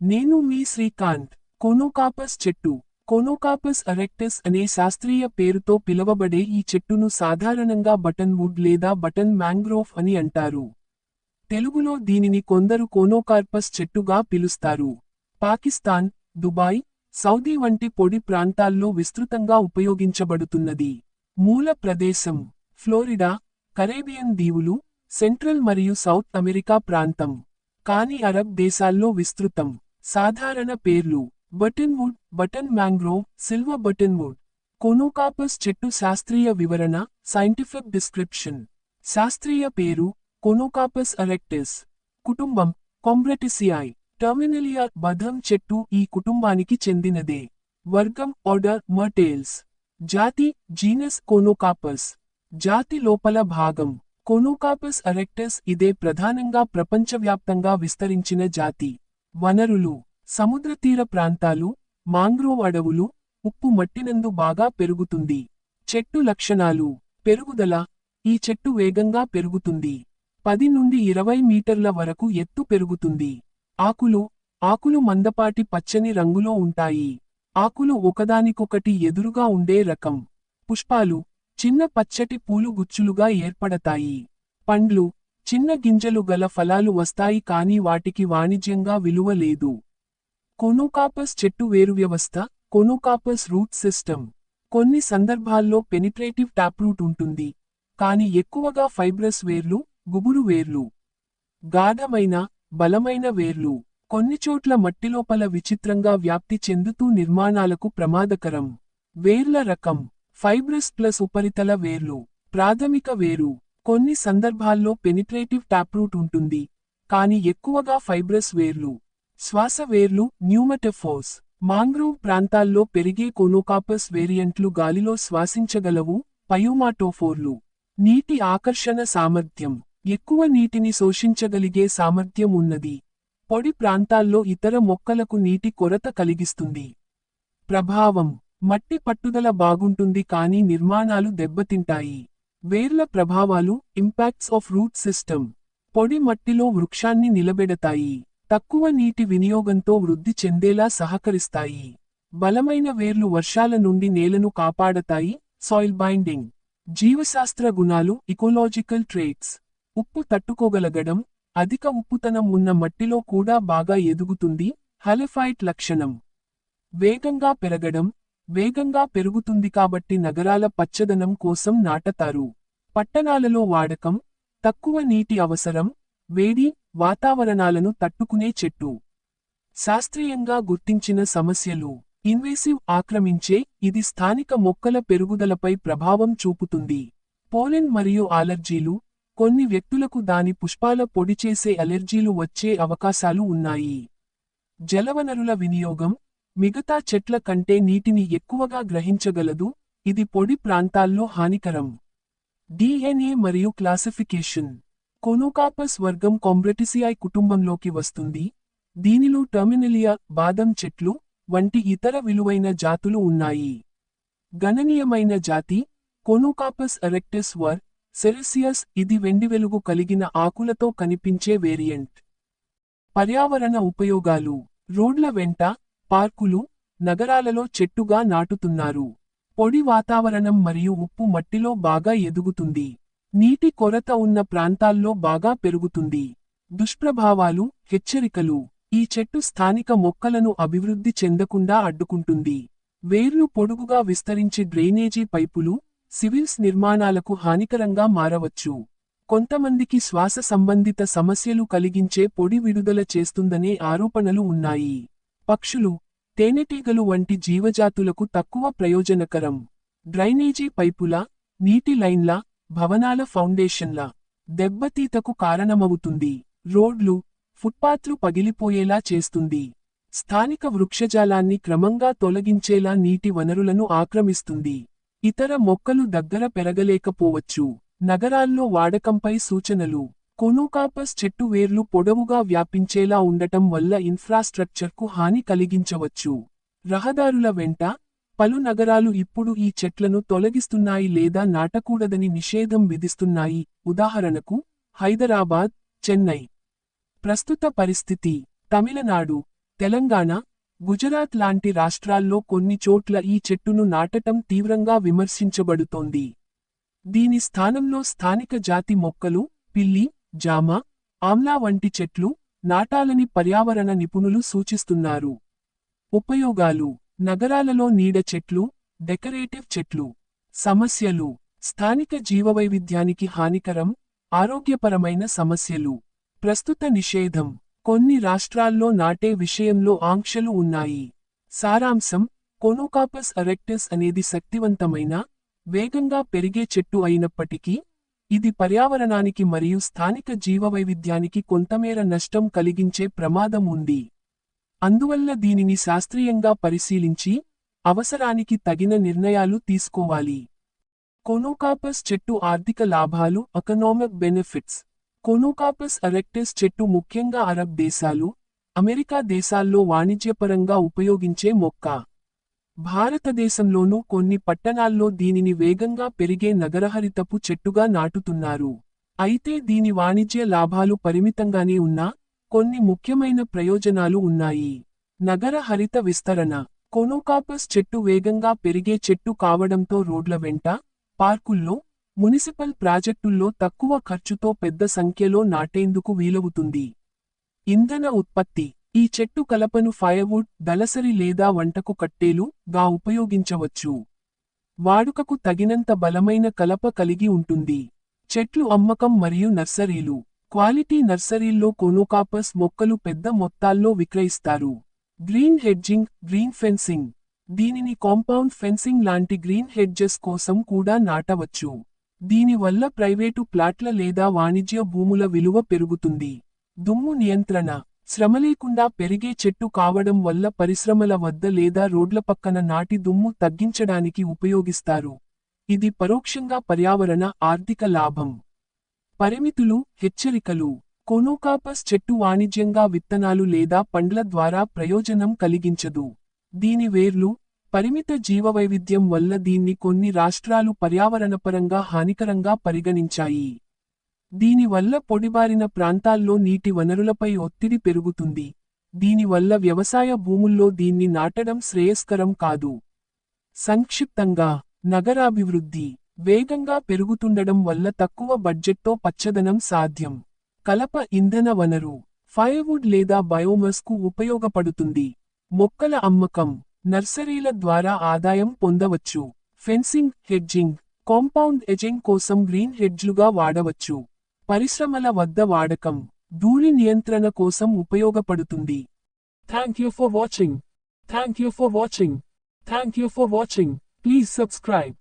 నేను మీ శ్రీకాంత్ కోనోకాపస్ చెట్టు కోనోకాపస్ అరెక్టస్ అనే శాస్త్రీయ పేరుతో పిలవబడే ఈ చెట్టును సాధారణంగా బటన్ వుడ్ లేదా బటన్ మ్యాంగ్రోవ్ అని అంటారు. తెలుగులో దీనిని కొందరు కోనోకార్పస్ చెట్టుగా పిలుస్తారు. పాకిస్తాన్ దుబాయ్ సౌదీ వంటి పొడి ప్రాంతాల్లో విస్తృతంగా ఉపయోగించబడుతున్నది. మూల ప్రదేశం ఫ్లోరిడా కరేబియన్ దీవులు సెంట్రల్ మరియు సౌత్ అమెరికా ప్రాంతం. కాని అరబ్ దేశాల్లో విస్తృతం. సాధారణ పేర్లు. Buttonwood button mangrove silver buttonwood Conocarpus చెట్టు శాస్త్రీయ వివరణ సైంటిఫిక్ డిస్క్రిప్షన్. శాస్త్రీయ పేరు కొనోకాపస్ అరెక్టిస్ కుటుంబం కొంబ్రెటిసియాయి టర్మినలియా బధం చెట్టు ఈ కుటుంబానికి చెందినదే. వర్గం ఆర్డర్ మర్టేల్స్. జాతి జీనస్ కొనోకాపస్. జాతి లోపల భాగం. కొనోకాపస్ అరెక్టస్ ఇదే ప్రధానంగా ప్రపంచవ్యాప్తంగా విస్తరించిన జాతి. వనరులు సముద్రతీర ప్రాంతాలు మాంగ్రోవ్ అడవులు ఉప్పు మట్టినందు బాగా పెరుగుతుంది. చెట్టు లక్షణాలు పెరుగుదల ఈ చెట్టు వేగంగా పెరుగుతుంది. పది నుండి ఇరవై మీటర్ల వరకు ఎత్తు పెరుగుతుంది. ఆకులు ఆకులు మందపాటి పచ్చని రంగులో ఉంటాయి. ఆకులు ఒకదానికొకటి ఎదురుగా ఉండే రకం. పుష్పాలు చిన్న పచ్చటి పూలు గుచ్చులుగా ఏర్పడతాయి. పండ్లు చిన్న గింజలు గల ఫలాలు వస్తాయి కాని వాటికి వాణిజ్యంగా విలువ లేదు. కొనోకాపస్ చెట్టు వేరు వ్యవస్థ కొనోకాపస్ రూట్ సిస్టమ్. కొన్ని సందర్భాల్లో పెనిట్రేటివ్ టాప్రూట్ ఉంటుంది. కాని ఎక్కువగా ఫైబ్రస్ వేర్లు గుబురు వేర్లు. గాఢమైన బలమైన వేర్లు. కొన్ని చోట్ల మట్టిలోపల విచిత్రంగా వ్యాప్తి చెందుతూ నిర్మాణాలకు ప్రమాదకరం. వేర్ల రకం. ఫైబ్రస్ ప్లస్ ఉపరితల వేర్లు. ప్రాథమిక వేరు. కొన్ని సందర్భాల్లో పెనిట్రేటివ్ ట్యాప్రూట్ ఉంటుంది కాని ఎక్కువగా ఫైబ్రస్ వేర్లు శ్వాస వేర్లు న్యూమటెఫోస్ మాంగ్రోవ్ ప్రాంతాల్లో పెరిగే కోనోకాపస్ వేరియంట్లు గాలిలో శ్వాసించగలవు పయోమాటోఫోర్లు. నీటి ఆకర్షణ సామర్థ్యం ఎక్కువ నీటిని శోషించగలిగే సామర్థ్యం ఉన్నది. పొడి ప్రాంతాల్లో ఇతర మొక్కలకు నీటి కొరత కలిగిస్తుంది. ప్రభావం మట్టి పట్టుదల బాగుంటుంది కానీ నిర్మాణాలు దెబ్బతింటాయి. వేర్ల ప్రభావాలు ఇంపాక్ట్స్ ఆఫ్ రూట్ సిస్టమ్ పొడి మట్టిలో వృక్షాన్ని నిలబెడతాయి. తక్కువ నీటి వినియోగంతో వృద్ధి చెందేలా సహకరిస్తాయి. బలమైన వేర్లు వర్షాల నుండి నేలను కాపాడతాయి. సాయిల్ బైండింగ్ జీవశాస్త్ర గుణాలు ఇకోలాజికల్ ట్రేట్స్ ఉప్పు తట్టుకోగలగడం. అధిక ఉప్పుతనం ఉన్న మట్టిలో కూడా బాగా ఎదుగుతుంది. హలెఫైట్ లక్షణం. వేగంగా పెరగడం. వేగంగా పెరుగుతుంది కాబట్టి నగరాల పచ్చదనం కోసం నాటతారు. పట్టణాలలో వాడకం తక్కువ నీటి అవసరం వేడి వాతావరణాలను తట్టుకునే చెట్టు. శాస్త్రీయంగా గుర్తించిన సమస్యలు. ఇన్వేసివ్ ఆక్రమించే ఇది స్థానిక మొక్కల పెరుగుదలపై ప్రభావం చూపుతుంది. పోలెన్ మరియు అలర్జీలు కొన్ని వ్యక్తులకు దాని పుష్పాల పొడి చేసే అలెర్జీలు వచ్చే అవకాశాలు ఉన్నాయి. జలవనరుల వినియోగం మిగతా చెట్ల కంటే నీటిని ఎక్కువగా గ్రహించగలదు ఇది పొడి ప్రాంతాల్లో హానికరం. డిఎన్ఏ మరియు క్లాసిఫికేషన్. కొనోకాపస్ వర్గం కాంబ్రెటిసియాయ్ కుటుంబంలోకి వస్తుంది. దీనిలో టర్మినలియా బాదం చెట్లు వంటి ఇతర విలువైన జాతులు ఉన్నాయి. గణనీయమైన జాతి కొనోకాపస్ ఎరెక్టస్ వర్ సెరెసియస్ ఇది వెండి వెలుగు కలిగిన ఆకులతో కనిపించే వేరియంట్. పర్యావరణ ఉపయోగాలు. రోడ్ల వెంట పార్కులు నగరాలలో చెట్టుగా నాటుతున్నారు. పొడి వాతావరణం మరియు ఉప్పు మట్టిలో బాగా ఎదుగుతుంది. నీటి కొరత ఉన్న ప్రాంతాల్లో బాగా పెరుగుతుంది. దుష్ప్రభావాలు హెచ్చరికలు ఈ చెట్టు స్థానిక మొక్కలను అభివృద్ధి చెందకుండా అడ్డుకుంటుంది. వేర్లు పొడుగుగా విస్తరించి డ్రైనేజీ పైపులు సివిల్స్ నిర్మాణాలకు హానికరంగా మారవచ్చు. కొంతమందికి శ్వాస సంబంధిత సమస్యలు కలిగించే పొడి విడుదల చేస్తుందనే ఆరోపణలు ఉన్నాయి. పక్షులు తేనెటీగలు వంటి జీవజాతులకు తక్కువ ప్రయోజనకరం. డ్రైనేజీ పైపుల నీటి లైన్ల భవనాల ఫౌండేషన్ల దెబ్బతీతకు కారణమవుతుంది. రోడ్లు ఫుట్పాత్లు పగిలిపోయేలా చేస్తుంది. స్థానిక వృక్షజాలాన్ని క్రమంగా తొలగించేలా నీటి వనరులను ఆక్రమిస్తుంది. ఇతర మొక్కలు దగ్గర పెరగలేకపోవచ్చు. నగరాల్లో వాడకంపై సూచనలు. కొనోకాపస్ చెట్టు వేర్లు పొడవుగా వ్యాపించేలా ఉండటం వల్ల ఇన్ఫ్రాస్ట్రక్చర్కు హాని కలిగించవచ్చు. రహదారుల వెంట పలు నగరాలు ఇప్పుడు ఈ చెట్లను తొలగిస్తున్నాయి లేదా నాటకూడదని నిషేధం విధిస్తున్నాయి. ఉదాహరణకు హైదరాబాద్ చెన్నై. ప్రస్తుత పరిస్థితి తమిళనాడు తెలంగాణ గుజరాత్ లాంటి రాష్ట్రాల్లో కొన్ని చోట్ల ఈ చెట్టును నాటటం తీవ్రంగా విమర్శించబడుతోంది. దీని స్థానంలో స్థానిక జాతి మొక్కలు పిల్లి జామ ఆమ్లా వంటి చెట్లు నాటాలని పర్యావరణ నిపుణులు సూచిస్తున్నారు. ఉపయోగాలు. నగరాలలో నీడ చెట్లు డెకరేటివ్ చెట్లు. సమస్యలు. స్థానిక జీవవైవిధ్యానికి హానికరం ఆరోగ్యపరమైన సమస్యలు. ప్రస్తుత నిషేధం. కొన్ని రాష్ట్రాల్లో నాటే విషయంలో ఆంక్షలు ఉన్నాయి. సారాంశం. కొనోకాపస్ అరెక్టస్ అనేది శక్తివంతమైన వేగంగా పెరిగే చెట్టు అయినప్పటికీ ఇది పర్యావరణానికి మరియు స్థానిక జీవవైవిధ్యానికి కొంతమేర నష్టం కలిగించే ప్రమాదం ఉంది. అందువల్ల దీనిని శాస్త్రీయంగా పరిశీలించి అవసరానికి తగిన నిర్ణయాలు తీసుకోవాలి. కొనోకాపస్ చెట్టు ఆర్థిక లాభాలు ఎకనామిక్ బెనిఫిట్స్ కొనోకాపస్ అరెక్టస్ చెట్టు ముఖ్యంగా అరబ్ దేశాలు అమెరికా దేశాల్లో వాణిజ్యపరంగా ఉపయోగించే మొక్క. భారతదేశంలోనూ కొన్ని పట్టణాల్లో దీనిని వేగంగా పెరిగే నగరహరితపు చెట్టుగా నాటుతున్నారు. అయితే దీని వాణిజ్య లాభాలు పరిమితంగానే ఉన్నా కొన్ని ముఖ్యమైన ప్రయోజనాలు ఉన్నాయి. నగర హరిత విస్తరణ. కొనోకాపస్ చెట్టు వేగంగా పెరిగే చెట్టు కావడంతో రోడ్ల వెంట పార్కుల్లో మునిసిపల్ ప్రాజెక్టుల్లో తక్కువ ఖర్చుతో పెద్ద సంఖ్యలో నాటేందుకు వీలవుతుంది. ఇంధన ఉత్పత్తి. ఈ చెట్టు కలపను ఫైర్వుడ్ దళసరి లేదా వంటకు కట్టేలు గా ఉపయోగించవచ్చు. వాడుకకు తగినంత బలమైన కలప కలిగి ఉంటుంది. చెట్లు అమ్మకం మరియు నర్సరీలు. క్వాలిటీ నర్సరీల్లో కోనోకాపస్ మొక్కలు పెద్ద మొత్తాల్లో విక్రయిస్తారు. Green hedging green fencing. దీనిని కాంపౌండ్ ఫెన్సింగ్ లాంటి గ్రీన్ హెడ్జెస్ కోసం కూడా నాటవచ్చు. దీనివల్ల ప్రైవేటు ప్లాట్ల లేదా వాణిజ్య భూముల విలువ పెరుగుతుంది. దుమ్ము నియంత్రణ. శ్రమ లేకుండా పెరిగే చెట్టు కావడం వల్ల పరిశ్రమల వద్ద లేదా రోడ్ల పక్కన నాటి దుమ్ము తగ్గించడానికి ఉపయోగిస్తారు. ఇది పరోక్షంగా పర్యావరణ ఆర్థిక లాభం. పరిమితులు హెచ్చరికలు. కోనోకాపస్ చెట్టు వాణిజ్యంగా విత్తనాలు లేదా పండ్ల ద్వారా ప్రయోజనం కలిగించదు. దీని వేర్లు పరిమిత జీవవైవిధ్యం వల్ల దీన్ని కొన్ని రాష్ట్రాలు పర్యావరణపరంగా హానికరంగా పరిగణించాయి. దీనివల్ల పొడిబారిన ప్రాంతాల్లో నీటి వనరులపై ఒత్తిడి పెరుగుతుంది. దీనివల్ల వ్యవసాయ భూముల్లో దీన్ని నాటడం శ్రేయస్కరం కాదు. సంక్షిప్తంగా నగరాభివృద్ధి వేగంగా పెరుగుతుండడం వల్ల తక్కువ బడ్జెట్తో పచ్చదనం సాధ్యం. కలప ఇంధన వనరు ఫైర్వుడ్ లేదా బయోమస్కు ఉపయోగపడుతుంది. మొక్కల అమ్మకం నర్సరీల ద్వారా ఆదాయం పొందవచ్చు. ఫెన్సింగ్ హెడ్జింగ్ కాంపౌండ్ ఎజింగ్ కోసం గ్రీన్ హెడ్జ్లుగా వాడవచ్చు. పరిశ్రమల వద్ద వాడకం ధూళి నియంత్రణ కోసం ఉపయోగపడుతుంది. Thank you for watching thank you for watching thank you for watching please subscribe